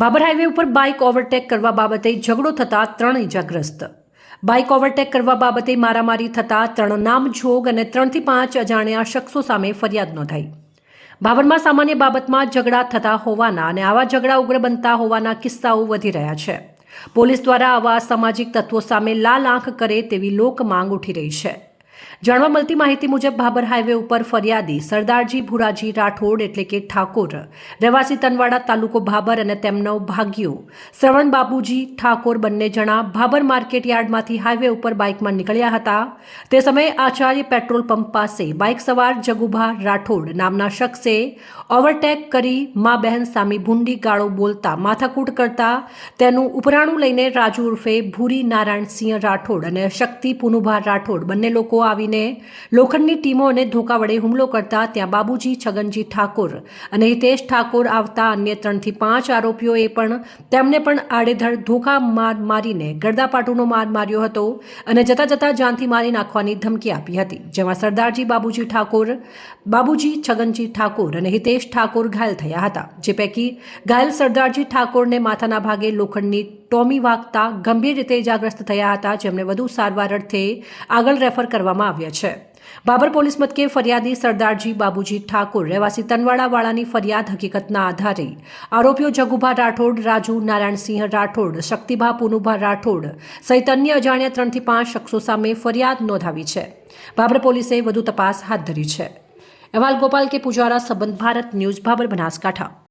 Babur highway ઉપર bike overtake કરવા બાબતે ઝઘડો થતાં ત્રણ ઇજાગ્રસ્ત. બાઇક ઓવરટેક કરવા બાબતે મારામારી થતાં ત્રણ નામજોગ અને ત્રણથી પાંચ અજાણ્યા શખ્સો સામે ફરિયાદ નોંધાઈ. બાબરમાં સામાન્ય બાબતમાં ઝઘડા થતા હોવાના અને આવા ઝઘડા ઉગ્ર બનતા હોવાના કિસ્સાઓ વધી રહ્યા છે. પોલીસ દ્વારા આવા સામાજિક તત્વો સામે લાલ આંખ કરે તેવી લોક માંગ ઉઠી રહી છે. જાણવા મળતી માહિતી મુજબ ભાબર હાઈવે ઉપર ફરિયાદી સરદારજી ભુરાજી રાઠોડ એટલે કે ઠાકોર, રહેવાસી તનવાડા તાલુકો ભાબર અને તેમનો ભાગ્યો શ્રવણ બાબુજી ઠાકોર બંને જણા ભાબર માર્કેટ યાર્ડમાંથી હાઈવે ઉપર બાઇકમાં નીકળ્યા હતા. તે સમયે આચાર્ય પેટ્રોલ પંપ પાસે બાઇક સવાર જગુભા રાઠોડ નામના શખ્સે ઓવરટેક કરી મા બહેન સામી ભૂંડી ગાળો બોલતા માથાકૂટ કરતા તેનું ઉપરાણું લઈને રાજુ ઉર્ફે ભૂરી નારાયણસિંહ રાઠોડ અને શક્તિ પુનુભા રાઠોડ બંને લોકો આવીને લોખંડની ટીમો અને ધોકા વડે હુમલો કરતા ત્યાં બાબુજી, છગનજી ઠાકોર અને હિતેશ ઠાકોર આવતા અન્ય ત્રણથી પાંચ આરોપીઓએ પણ તેમને પણ આડેધડ ધોકા માર મારીને ગરદાપાટુનો માર માર્યો હતો અને જતા જતા જાનથી મારી નાખવાની ધમકી આપી હતી, જેમાં સરદારજી બાબુજી ઠાકોર, બાબુજી, છગનજી ઠાકોર અને હિતેશ ઠાકોર ઘાયલ થયા હતા, જે પૈકી ઘાયલ સરદારજી ઠાકોરને માથાના ભાગે લોખંડની ટોમી વાગતા ગંભીર રીતે ઇજાગ્રસ્ત થયા હતા, જેમને વધુ સારવાર અર્થે આગળ રેફર કરવામાં આવ્યા છે. બાબર પોલીસ મથકે ફરિયાદી સરદારજી બાબુજી ઠાકોર, રહેવાસી તનવાડાવાળાની ફરિયાદ હકીકતના આધારે આરોપીઓ જગુભા રાઠોડ, રાજુ નારાયણસિંહ રાઠોડ, શક્તિભા પુનુભા રાઠોડ સહિત અન્ય અજાણ્યા ત્રણથી પાંચ શખ્સો સામે ફરિયાદ નોંધાવી છે. બાબર પોલીસે વધુ તપાસ હાથ ધરી છે. અહેવાલ ગોપાલ કે પુજારા, સંબંધ ભારત ન્યૂઝ, બાબર બનાસકાંઠા.